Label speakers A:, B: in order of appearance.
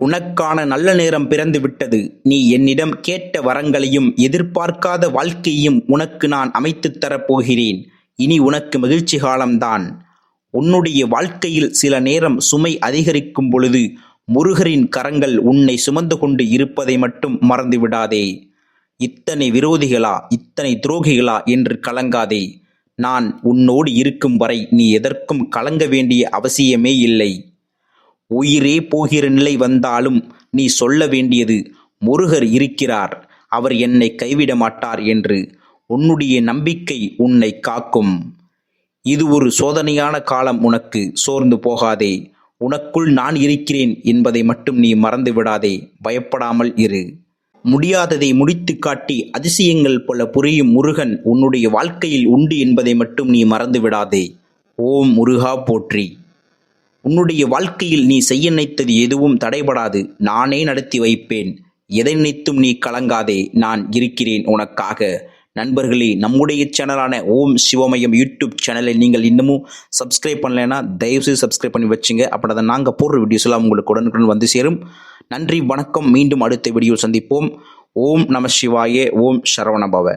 A: உனக்கான நல்ல நேரம் பிறந்து விட்டது. நீ என்னிடம் கேட்ட வரங்களையும் எதிர்பார்க்காத வாழ்க்கையையும் உனக்கு நான் அமைத்துத் தரப் போகிறேன். இனி உனக்கு மகிழ்ச்சி காலம்தான். உன்னுடைய வாழ்க்கையில் சில நேரம் சுமை அதிகரிக்கும் பொழுது முருகரின் கரங்கள் உன்னை சுமந்து கொண்டு இருப்பதை மட்டும் மறந்துவிடாதே இத்தனை விரோதிகளா இத்தனை துரோகிகளா என்று கலங்காதே. நான் உன்னோடு இருக்கும் வரை நீ எதற்கும் கலங்க வேண்டிய அவசியமே இல்லை. உயிரே போகிற நிலை வந்தாலும் நீ சொல்ல வேண்டியது முருகர் இருக்கிறார் அவர் என்னை கைவிட மாட்டார் என்று. உன்னுடைய நம்பிக்கை உன்னை காக்கும். இது ஒரு சோதனையான காலம் உனக்கு சோர்ந்து போகாதே. உனக்குள் நான் இருக்கிறேன் என்பதை மட்டும் நீ மறந்து விடாதே பயப்படாமல் இரு. முடியாததை முடித்து காட்டி அதிசயங்கள் போல புரியும் முருகன் உன்னுடைய வாழ்க்கையில் உண்டு என்பதை மட்டும் நீ மறந்து விடாதே. ஓம் முருகா போற்றி. உன்னுடைய வாழ்க்கையில் நீ செய்ய நினைத்தது எதுவும் தடைபடாது. நானே நடத்தி வைப்பேன். எதை நினைத்தும் நீ கலங்காதே. நான் இருக்கிறேன் உனக்காக. நண்பர்களே நம்முடைய சேனலான ஓம் சிவமயம் யூடியூப் சேனலை நீங்கள் இன்னமும் சப்ஸ்கிரைப் பண்ணலைன்னா தயவுசெய்து சப்ஸ்கிரைப் பண்ணி வச்சுங்க. அப்படி அதை நாங்கள் போடுற வீடியோஸ் எல்லாம் உங்களுக்கு உடனுக்குடன் வந்து சேரும். நன்றி வணக்கம். மீண்டும் அடுத்த வீடியோ சந்திப்போம். ஓம் நம சிவாயே ஓம் சரவணபவ